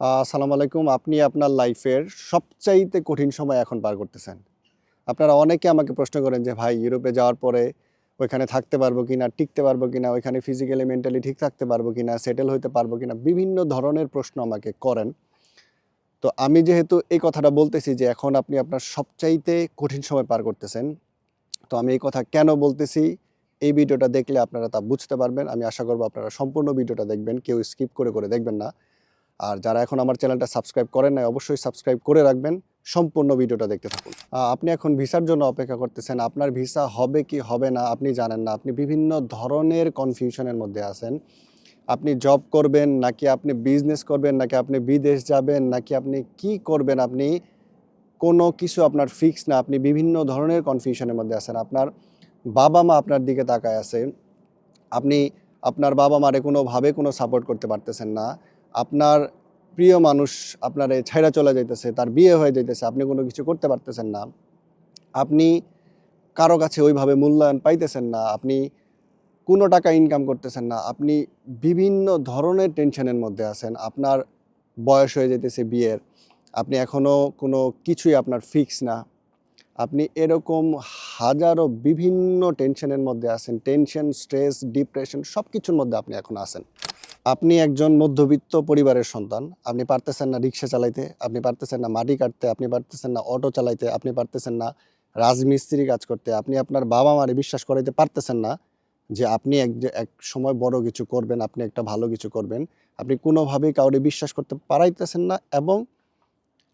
আসসালামু আলাইকুম। আপনি আপনার লাইফের সবচাইতে কঠিন সময় এখন পার করতেছেন। আপনারা অনেকে আমাকে প্রশ্ন করেন যে, ভাই, ইউরোপে যাওয়ার পরে ওইখানে থাকতে পারব কি না টিকতে পারব কি না ওইখানে ফিজিক্যালি মেন্টালি ঠিক থাকতে পারব কি না সেটেল হইতে পারব কিনা? বিভিন্ন ধরনের প্রশ্ন আমাকে করেন। তো আমি যেহেতু এই কথাটা বলতেছি যে, এখন আপনি আপনার সবচাইতে কঠিন সময় পার করতেছেন, তো আমি এই কথা কেন বলতেছি? এই ভিডিওটা দেখলে আপনারা তা বুঝতে পারবেন। আমি আশা করব আপনারা সম্পূর্ণ ভিডিওটা দেখবেন, কেউ স্কিপ করে করে দেখবেন না। আর যারা এখন আমার চ্যানেলটা সাবস্ক্রাইব করেন নাই, অবশ্যই সাবস্ক্রাইব করে রাখবেন, সম্পূর্ণ ভিডিওটা দেখতে থাকুন। আপনি এখন ভিসার জন্য অপেক্ষা করতেছেন, আপনার ভিসা হবে কি হবে না আপনি জানেন না, আপনি বিভিন্ন ধরনের কনফিউশনের মধ্যে আছেন। আপনি জব করবেন, নাকি আপনি বিজনেস করবেন, নাকি আপনি বিদেশ যাবেন, নাকি আপনি কি করবেন, আপনি কোনো কিছু আপনার ফিক্স না, আপনি বিভিন্ন ধরনের কনফিউশনের মধ্যে আছেন। আপনার বাবা মা আপনার দিকে তাকায় আছে, আপনি আপনার বাবা মারে কোনোভাবে কোনো সাপোর্ট করতে পারতেছেন না আপনার প্রিয় মানুষ আপনার ছাইরা চলে যাইতেছে, তার বিয়ে হয়ে যাইতেছে, আপনি কোনো কিছু করতে পারতেছেন না। আপনি কারও কাছে ওইভাবে মূল্যায়ন পাইতেছেন না, আপনি কোনো টাকা ইনকাম করতেছেন না, আপনি বিভিন্ন ধরনের টেনশনের মধ্যে আছেন, আপনার বয়স হয়ে যেতেছে বিয়ের, আপনি এখনও কোনো কিছুই আপনার ফিক্স না। আপনি এরকম হাজারো বিভিন্ন টেনশনের মধ্যে আছেন টেনশন স্ট্রেস ডিপ্রেশন সব কিছুর মধ্যে আপনি এখন আছেন। আপনি একজন মধ্যবিত্ত পরিবারের সন্তান, আপনি পারতেছেন না রিক্সা চালাইতে, আপনি পারতেছেন না মাটি কাটতে, আপনি পারতেছেন না অটো চালাইতে, আপনি পারতেছেন না রাজমিস্ত্রি কাজ করতে, আপনি আপনার বাবা মারে বিশ্বাস করাইতে পারতেছেন না যে আপনি এক যে, এক সময় বড় কিছু করবেন, আপনি একটা ভালো কিছু করবেন। আপনি কোনোভাবেই কাউরে বিশ্বাস করতে পারাইতেছেন না এবং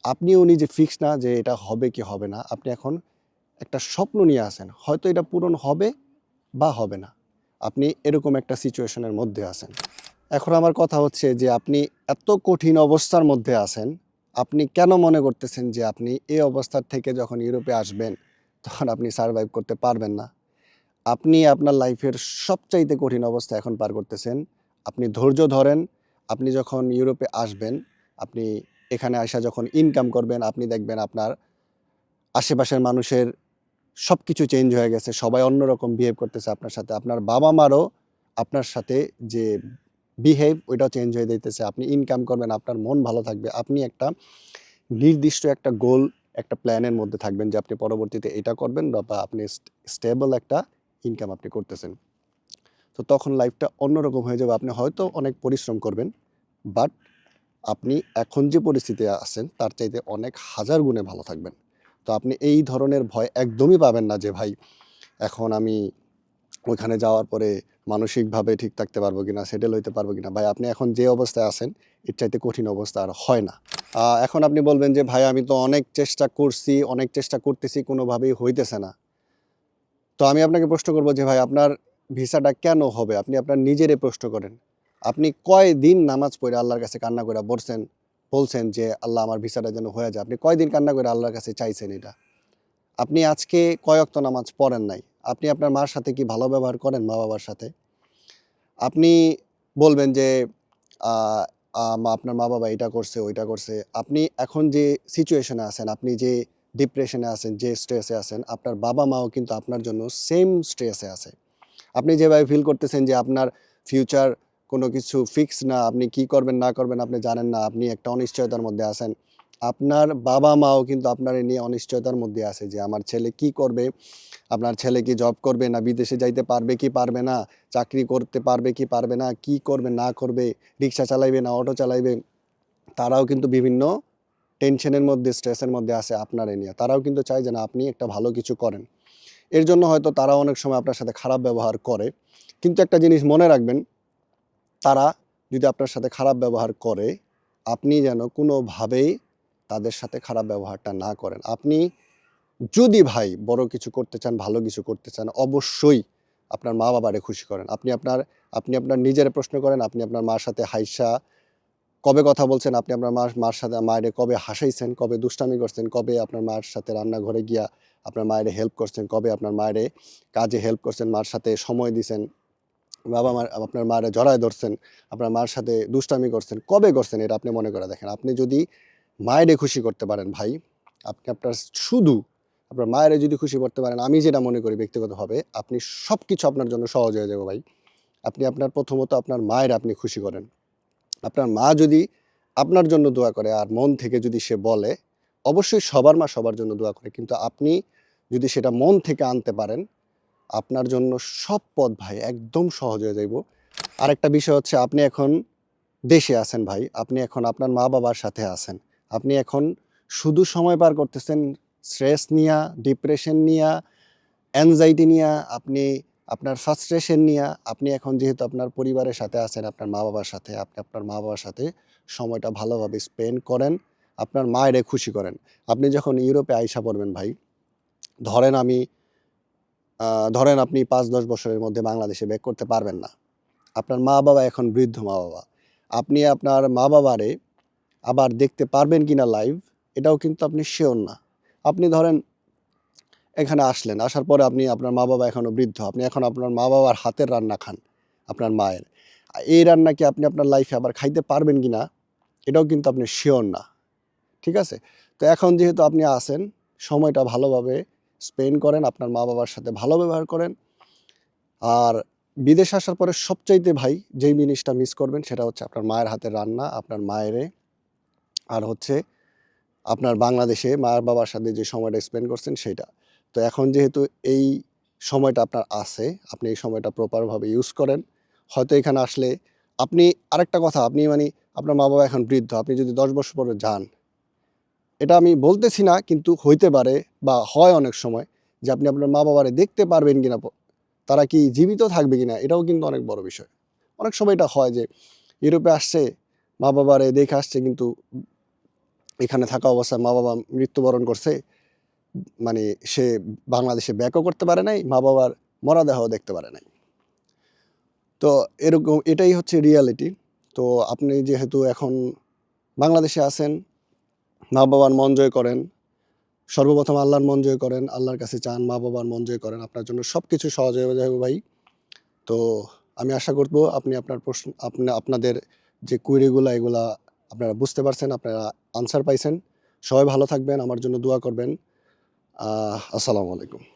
আপনিও নিজে ফিক্স না যে এটা হবে কি হবে না। আপনি এখন একটা স্বপ্ন নিয়ে আসেন হয়তো এটা পূরণ হবে বা হবে না। আপনি এরকম একটা সিচুয়েশনের মধ্যে আছেন। এখন আমার কথা হচ্ছে যে আপনি এত কঠিন অবস্থার মধ্যে আছেন, আপনি কেন মনে করতেছেন যে আপনি এই অবস্থার থেকে যখন ইউরোপে আসবেন, তখন আপনি সার্ভাইভ করতে পারবেন না? আপনি আপনার লাইফের সবচাইতে কঠিন অবস্থা এখন পার করতেছেন। আপনি ধৈর্য ধরেন, আপনি যখন ইউরোপে আসবেন, আপনি এখানে আসা যখন ইনকাম করবেন, আপনি দেখবেন আপনার আশেপাশের মানুষের সব কিছু চেঞ্জ হয়ে গেছে, সবাই অন্যরকম বিহেভ করতেছে আপনার সাথে। আপনার বাবা মারও আপনার সাথে যে বিহেভ ওইটাও চেঞ্জ হয়ে দিতেছে আপনি ইনকাম করবেন, আপনার মন ভালো থাকবে। আপনি একটা নির্দিষ্ট একটা গোল একটা প্ল্যানের মধ্যে থাকবেন যে আপনি পরবর্তীতে এটা করবেন বা আপনি স্টেবল একটা ইনকাম আপনি করতেছেন। তো তখন লাইফটা অন্যরকম হয়ে যাবে। আপনি হয়তো অনেক পরিশ্রম করবেন বাট আপনি এখন যে পরিস্থিতি আছেন, তার চাইতে অনেক হাজার গুণে ভালো থাকবেন। তো আপনি এই ধরনের ভয় একদমই পাবেন না যে, ভাই, এখন আমি ওইখানে যাওয়ার পরে মানসিকভাবে ঠিক থাকতে পারব কিনা সেটেল হইতে পারব কিনা, ভাই আপনি এখন যে অবস্থায় আছেন, এর চাইতে কঠিন অবস্থা আর হয় না। এখন আপনি বলবেন যে, ভাই, আমি তো অনেক চেষ্টা করছি, অনেক চেষ্টা করতেছি, কোনোভাবেই হইতেছে না। তো আমি আপনাকে প্রশ্ন করব যে, ভাই, আপনার ভিসাটা কেন হবে? আপনি আপনার নিজেরে প্রশ্ন করেন। আপনি কয় দিন নামাজ পড়ে আল্লাহর কাছে কান্না করে বলছেন বলছেন যে, আল্লাহ, আমার ভিসাটা যেন হয়ে যায়। আপনি কয়দিন কান্না করে আল্লাহর কাছে চাইছেন এটা? আপনি আজকে কয়েকত নামাজ পড়েন নাই? আপনি আপনার মার সাথে কি ভালো ব্যবহার করেন মা বাবার সাথে? আপনি বলবেন যে আপনার মা বাবা এটা করছে, ওইটা করছে। আপনি এখন যে সিচুয়েশনে আছেন, আপনি যে ডিপ্রেশনে আছেন, যে স্ট্রেসে আছেন, আপনার বাবা মাও কিন্তু আপনার জন্য সেম স্ট্রেসে আছে। আপনি যেভাবে ফিল করতেছেন যে আপনার ফিউচার কোনো কিছু ফিক্স না, আপনি কি করবেন, না করবেন আপনি জানেন না, আপনি একটা অনিশ্চয়তার মধ্যে আছেন। আপনার বাবা মাও কিন্তু আপনার নিয়ে অনিশ্চয়তার মধ্যে আছে যে আমার ছেলে কি করবে? আপনার ছেলে কি জব করবে না? বিদেশে যাইতে পারবে কি পারবে না? চাকরি করতে পারবে কি পারবে না? কি করবে, না করবে? রিক্সা চালাইবে না, অটো চালাইবে? তারাও কিন্তু বিভিন্ন টেনশনের মধ্যে, স্ট্রেসের মধ্যে আছে আপনার নিয়ে। তারাও কিন্তু চায় যে না আপনি একটা ভালো কিছু করেন। এর জন্য হয়তো তারা অনেক সময় আপনার সাথে খারাপ ব্যবহার করে। কিন্তু একটা জিনিস মনে রাখবেন, তারা যদি আপনার সাথে খারাপ ব্যবহার করে, আপনি যেন কোনোভাবেই তাদের সাথে খারাপ ব্যবহারটা না করেন। আপনি যদি ভাই বড় কিছু করতে চান, ভালো কিছু করতে চান, অবশ্যই আপনার মা বাবারে খুশি করেন। আপনি আপনার আপনি আপনার নিজের প্রশ্ন করেন, আপনি আপনার মার সাথে হাইসা কবে কথা বলছেন, আপনি আপনার মার মার সাথে, মায়ের কবে হাসাইছেন, কবে দুষ্টামি করছেন, কবে আপনার মার সাথে রান্নাঘরে গিয়া আপনার মায়ের হেল্প করছেন, কবে আপনার মায়ের কাজে হেল্প করছেন, মার সাথে সময় দিছেন, বাবা মার, আপনার মায়ের জড়ায় ধরছেন, আপনার মার সাথে দুষ্টামি করছেন, কবে করছেন, এটা আপনি মনে করে দেখেন। আপনি যদি মায়েরে খুশি করতে পারেন ভাই। আপনি আপনার শুধু আপনার মায়েরে যদি খুশি করতে পারেন, আমি যেটা মনে করি ব্যক্তিগতভাবে, আপনি সব কিছু আপনার জন্য সহজ হয়ে যাবে ভাই। আপনি আপনার প্রথমত আপনার মায়ের আপনি খুশি করেন। আপনার মা যদি আপনার জন্য দোয়া করে আর মন থেকে যদি সে বলে, অবশ্যই সবার মা সবার জন্য দোয়া করে। কিন্তু আপনি যদি সেটা মন থেকে আনতে পারেন, আপনার জন্য সব পথ ভাই একদম সহজ হয়ে যাইব। আরেকটা বিষয় হচ্ছে আপনি এখন দেশে আছেন ভাই। আপনি এখন আপনার মা বাবার সাথে আছেন। আপনি এখন শুধু সময় পার করতেছেন স্ট্রেস নিয়া, ডিপ্রেশন নিয়া অ্যাংজাইটি নিয়া, আপনি আপনার ফ্রাস্ট্রেশন নিয়া, আপনি এখন যেহেতু আপনার পরিবারের সাথে আছেন, আপনার মা বাবার সাথে, আপনি আপনার মা বাবার সাথে সময়টা ভালোভাবে স্পেন্ড করেন, আপনার মায়েরে খুশি করেন। আপনি যখন ইউরোপে আইসা পড়বেন ভাই, ধরেন আমি ধরেন আপনি পাঁচ দশ বছরের মধ্যে বাংলাদেশে ব্যাক করতে পারবেন না। আপনার মা বাবা এখন বৃদ্ধ মা বাবা আপনি আপনার মা বাবারে আবার দেখতে পারবেন কি না লাইভ এটাও কিন্তু আপনি শিওর না। আপনি ধরেন, এখানে আসলেন, আসার পরে আপনি, আপনার মা বাবা এখনও বৃদ্ধ, আপনি এখন আপনার মা বাবার হাতের রান্না খান, আপনার মায়ের। এই রান্না কি আপনি আপনার লাইফে আবার খাইতে পারবেন কিনা, এটাও কিন্তু আপনি শিওর না। ঠিক আছে? তো এখন যেহেতু আপনি আসেন সময়টা ভালোভাবে স্পেন্ড করেন, আপনার মা বাবার সাথে ভালো ব্যবহার করেন। আর বিদেশ আসার পরে সবচাইতে ভাই, যেই জিনিসটা মিস করবেন, সেটা হচ্ছে আপনার মায়ের হাতের রান্না, আপনার মায়েরে আর হচ্ছে আপনার বাংলাদেশে মায়ের বাবার সাথে যে সময়টা স্পেন্ড করছেন সেটা। তো এখন যেহেতু এই সময়টা আপনার আছে, আপনি এই সময়টা প্রপারভাবে ইউজ করেন, হয়তো এখানে আসলে আপনি আরেকটা কথা, আপনি মানে আপনার মা বাবা এখন বৃদ্ধ, আপনি যদি দশ বছর পরে যান, এটা আমি বলতেছি না, কিন্তু হইতে পারে বা হয় অনেক সময় যে আপনি আপনার মা বাবারে দেখতে পারবেন কিনা, তারা কি জীবিত থাকবে কিনা, এটাও কিন্তু অনেক বড় বিষয়। অনেক সময় এটা হয় যে, ইউরোপে আসছে, মা বাবারে দেখে আসছে, কিন্তু এখানে থাকা অবস্থায় মা বাবা মৃত্যুবরণ করছে। মানে সে বাংলাদেশে ব্যাকও করতে পারে নাই মা বাবার মরাদেহও দেখতে পারে নাই। তো এরকম এটাই হচ্ছে রিয়ালিটি। তো আপনি যেহেতু এখন বাংলাদেশে আছেন মা বাবার মন জয় করেন, সর্বপ্রথম আল্লাহর মন জয় করেন, আল্লাহর কাছে চান মা বাবার মন জয় করেন, আপনার জন্য সব কিছু সহজ হয়ে যাবে ভাই। তো আমি আশা করব আপনি আপনার প্রশ্ন, আপনি, আপনাদের যে কুইরিগুলো এগুলা আপনারা বুঝতে পারছেন, আপনারা আনসার পাইছেন। সবাই ভালো থাকবেন, আমার জন্য দোয়া করবেন। আসসালামু আলাইকুম।